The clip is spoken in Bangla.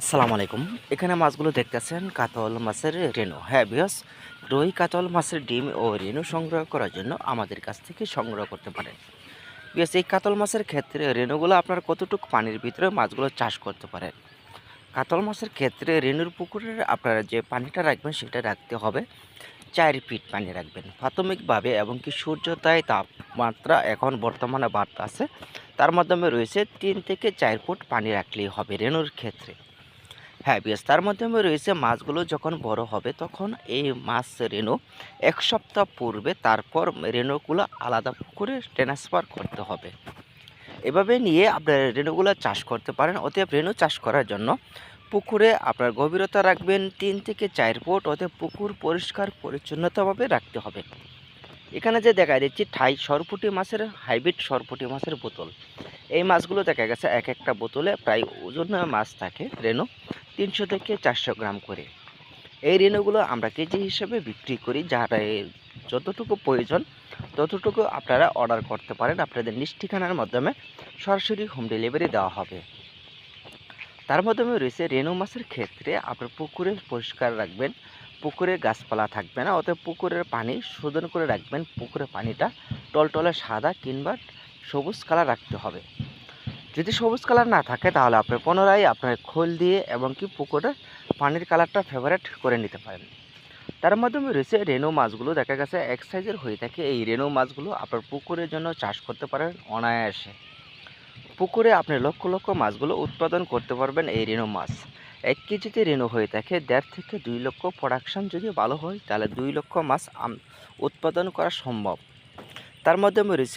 আসসালামু আলাইকুম। এখানে মাছগুলো দেখতেছেন, কাতল মাছের রেনু হ্যাঁ বিয়স রুই, কাতল মাছের ডিম ও রেণু সংগ্রহ করার জন্য আমাদের কাছ থেকে সংগ্রহ করতে পারেন। বিয়স এই কাতল মাছের ক্ষেত্রে রেণুগুলো আপনার কতটুকু পানির ভিতরে মাছগুলো চাষ করতে পারেন কাতল মাছের ক্ষেত্রে রেণুর পুকুরের আপনারা যে পানিটা রাখবেন, সেটা রাখতে হবে। চার ফিট পানি রাখবেন। প্রাথমিকভাবে এবং কি সূর্যোদয় তাপমাত্রা এখন বর্তমানে বাড়তে আছে, তার মাধ্যমে রয়েছে তিন থেকে চার ফুট পানি রাখলেই হবে রেণুর ক্ষেত্রে। হ্যাঁ তার মাধ্যমে রয়েছে মাছগুলো যখন বড় হবে তখন এই মাছ রেণু এক সপ্তাহ পূর্বে তারপর রেণুগুলো আলাদা পুকুরে ট্রান্সফার করতে হবে। এভাবে নিয়ে আপনার রেণুগুলো চাষ করতে পারেন। অতএব রেণু চাষ করার জন্য পুকুরে আপনার গভীরতা রাখবেন, তিন থেকে চার ফুট। অতএব পুকুর পরিষ্কার, পরিচ্ছন্নতাভাবে রাখতে হবে। এখানে যে দেখা দিচ্ছি ঠাই সরপুটি মাছের, হাইব্রিড সরপুটি মাছের বোতল। এই মাছগুলো দেখা গেছে এক একটা বোতলে প্রায় ওজন মাছ থাকে রেণু। তিনশো থেকে চারশো গ্রাম করে। এই রেণুগুলো আমরা কেজি হিসেবে বিক্রি করি, যারা যতটুকু প্রয়োজন ততটুকু আপনারা অর্ডার করতে পারেন। আপনাদের নিজ ঠিকানার মাধ্যমে সরাসরি হোম ডেলিভারি দেওয়া হবে। তার মাধ্যমে রয়েছে রেণু মাছের ক্ষেত্রে আপনার পুকুরে পরিষ্কার রাখবেন, পুকুরে গাছপালা থাকবে না, অতএব পুকুরের পানি শোধন করে রাখবেন। পুকুরের পানিটা টলটলে সাদা কিংবা সবুজ কালার রাখতে হবে। যদি সবুজ কালার না থাকে, তাহলে আপনি পুনরায় আপনার খোল দিয়ে এবং কি পুকুরে পানির কালারটা ফেভারেট করে নিতে পারেন। তার মাধ্যমে রয়েছে রেনু মাছগুলো। দেখা গেছে এক সাইজের হয়ে থাকে। এই রেনু মাছগুলো আপনার পুকুরের জন্য চাষ করতে পারেন অনায়াসে। পুকুরে আপনি লক্ষ লক্ষ মাছগুলো উৎপাদন করতে পারবেন এই রেনু মাছ। এক কেজিতে রেনু হয়ে থাকে দেড় থেকে দুই লক্ষ। প্রোডাকশান যদি ভালো হয়, তাহলে দুই লক্ষ মাছ উৎপাদন করা সম্ভব। তার মাধ্যমে রয়েছে